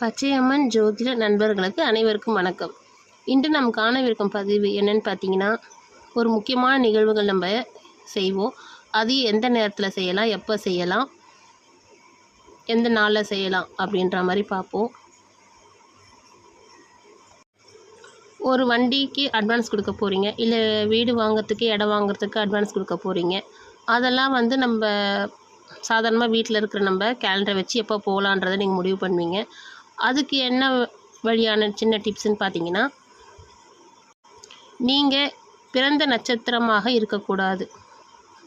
பச்சையம்மன் ஜோதிட நண்பர்களுக்கு அனைவருக்கும் வணக்கம். இன்று நாம் காணவிருக்கும் பதிவு என்னன்னு பார்த்தீங்கன்னா ஒரு முக்கியமான நிகழ்வுகள் நம்ம செய்வோம். அது எந்த நேரத்தில் செய்யலாம் எப்போ செய்யலாம் எந்த நாளில் செய்யலாம் அப்படின்ற மாதிரி பார்ப்போம். ஒரு வண்டிக்கு அட்வான்ஸ் கொடுக்க போகிறீங்க இல்லை வீடு வாங்குறதுக்கு இடம் வாங்குறதுக்கு அட்வான்ஸ் கொடுக்க போகிறீங்க அதெல்லாம் வந்து நம்ம சாதாரணமாக வீட்டில் இருக்கிற நம்ம கேலண்டரை வச்சு எப்போ போகலான்றதை நீங்கள் முடிவு பண்ணுவீங்க. அதுக்கு என்ன வழியான சின்ன டிப்ஸ்ன்னு பார்த்தீங்கன்னா நீங்கள் பிறந்த நட்சத்திரமாக இருக்கக்கூடாது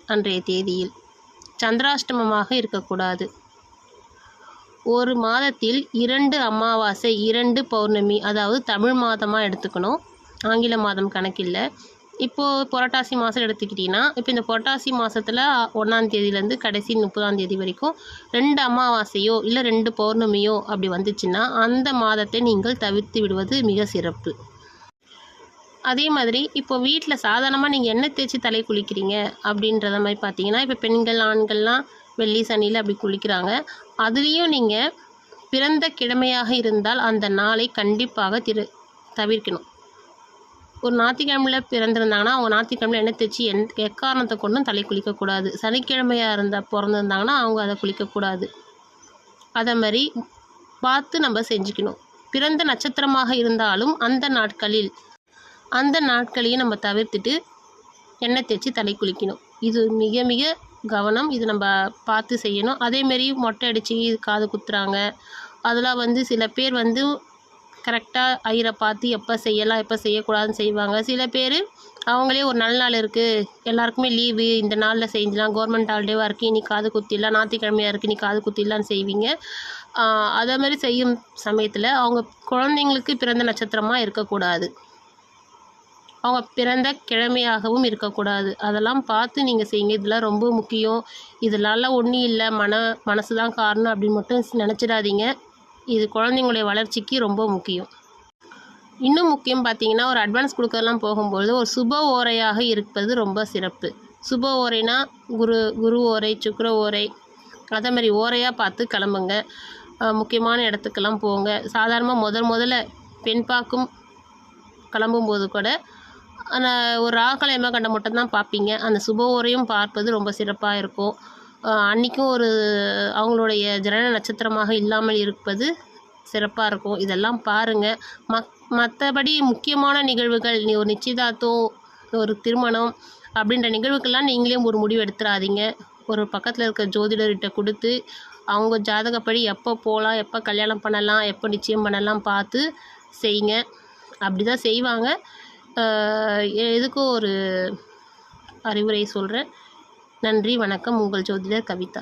அன்றைய தேதியில். சந்திராஷ்டமமாக இருக்கக்கூடாது. ஒரு மாதத்தில் இரண்டு அமாவாசை இரண்டு பௌர்ணமி அதாவது தமிழ் மாதமாக எடுத்துக்கணும். ஆங்கில மாதம் கணக்கில்லை. இப்போது புரட்டாசி மாதம் எடுத்துக்கிட்டிங்கன்னா இப்போ இந்த புரட்டாசி மாதத்தில் ஒன்றாம் தேதியிலேருந்து கடைசி முப்பதாம் தேதி வரைக்கும் ரெண்டு அமாவாசையோ இல்லை ரெண்டு பௌர்ணமியோ அப்படி வந்துச்சுன்னா அந்த மாதத்தை நீங்கள் தவிர்த்து விடுவது மிக சிறப்பு. அதே மாதிரி இப்போ வீட்டில் சாதாரணமாக நீங்கள் எண்ணெய் தேய்ச்சி தலை குளிக்கிறீங்க அப்படின்றத மாதிரி பார்த்தீங்கன்னா இப்போ பெண்கள் ஆண்கள்லாம் வெள்ளி சனியில் அப்படி குளிக்கிறாங்க. அதுலேயும் நீங்கள் பிறந்த கிழமையாக இருந்தால் அந்த நாளை கண்டிப்பாக திரு தவிர்க்கணும். ஒரு ஞாத்திக்கிழமையில் பிறந்திருந்தாங்கன்னா அவங்க ஞாத்திக்கிழமையில் எண்ணெய் தேய்ச்சி எந் எக்காரணத்தை கொண்டும் தலை குளிக்கக்கூடாது சனிக்கிழமையாக இருந்தால் பிறந்திருந்தாங்கன்னா அவங்க அதை குளிக்கக்கூடாது அதை மாதிரி பார்த்து நம்ம செஞ்சுக்கணும். பிறந்த நட்சத்திரமாக இருந்தாலும் அந்த நாட்களில் அந்த நாட்களையும் நம்ம தவிர்த்துட்டு எண்ணெய் தேய்ச்சி தலை குளிக்கணும். இது மிக மிக கவனம். இது நம்ம பார்த்து செய்யணும். அதேமாரி மொட்டை அடித்து காது குத்துறாங்க. அதெல்லாம் வந்து சில பேர் வந்து கரெக்டாக ஐயரை பார்த்து எப்போ செய்யலாம் எப்போ செய்யக்கூடாதுன்னு செய்வாங்க. சில பேர் அவங்களே ஒரு நல்ல நாள் இருக்குது எல்லாருக்குமே லீவு இந்த நாளில் செஞ்சலாம். கவர்மெண்ட் ஹாலிடேவாக இருக்குது இன்றைக்கி காது குத்திடலாம் ஞாயிற்றுக்கிழமையாக இருக்குது நீ காது குத்திடலான்னு செய்வீங்க. அதே மாதிரி செய்யும் சமயத்தில் அவங்க குழந்தைங்களுக்கு பிறந்த நட்சத்திரமாக இருக்கக்கூடாது. அவங்க பிறந்த கிழமையாகவும் இருக்கக்கூடாது. அதெல்லாம் பார்த்து நீங்கள் செய்யுங்க. இதெல்லாம் ரொம்ப முக்கியம். இதனால ஒன்றும் இல்லை. மன மனசு தான் காரணம் அப்படின்னு மட்டும் நினச்சிடாதீங்க. இது குழந்தைங்களுடைய வளர்ச்சிக்கு ரொம்ப முக்கியம். இன்னும் முக்கியம் பார்த்தீங்கன்னா ஒரு அட்வான்ஸ் கொடுக்கறலாம் போகும்பொழுது ஒரு சுப ஓரையாக இருப்பது ரொம்ப சிறப்பு. சுப ஓரைனா குரு குரு ஓரை சுக்கர ஓரை அதே மாதிரி ஓரையாக பார்த்து கிளம்புங்க. முக்கியமான இடத்துக்கெல்லாம் போங்க. சாதாரணமாக முதல் முதல்ல பெண் பார்க்கும் கிளம்பும்போது கூட அந்த ஒரு ராகலயமாக கண்ட மட்டும்தான் பார்ப்பீங்க. அந்த சுப ஓரையும் பார்ப்பது ரொம்ப சிறப்பாக இருக்கும். அன்றைக்கும் ஒரு அவங்களுடைய ஜனன நட்சத்திரமாக இல்லாமல் இருப்பது சிறப்பாக இருக்கும். இதெல்லாம் பாருங்கள் மக் மற்றபடி முக்கியமான நிகழ்வுகள் நீ ஒரு நிச்சயதார்த்தம் ஒரு திருமணம் அப்படின்ற நிகழ்வுக்கெல்லாம் நீங்களே ஒரு முடிவு எடுத்துடாதீங்க ஒரு பக்கத்தில் இருக்க ஜோதிடர்கிட்ட கொடுத்து அவங்க ஜாதகப்படி எப்போ போகலாம் எப்போ கல்யாணம் பண்ணலாம் எப்போ நிச்சயம் பண்ணலாம் பார்த்து செய்யுங்க. அப்படி தான் செய்வாங்க எதுக்கும் ஒரு அறிவுரை சொல்கிறேன் நன்றி வணக்கம். உங்கள் ஜோதிடர் கவிதா.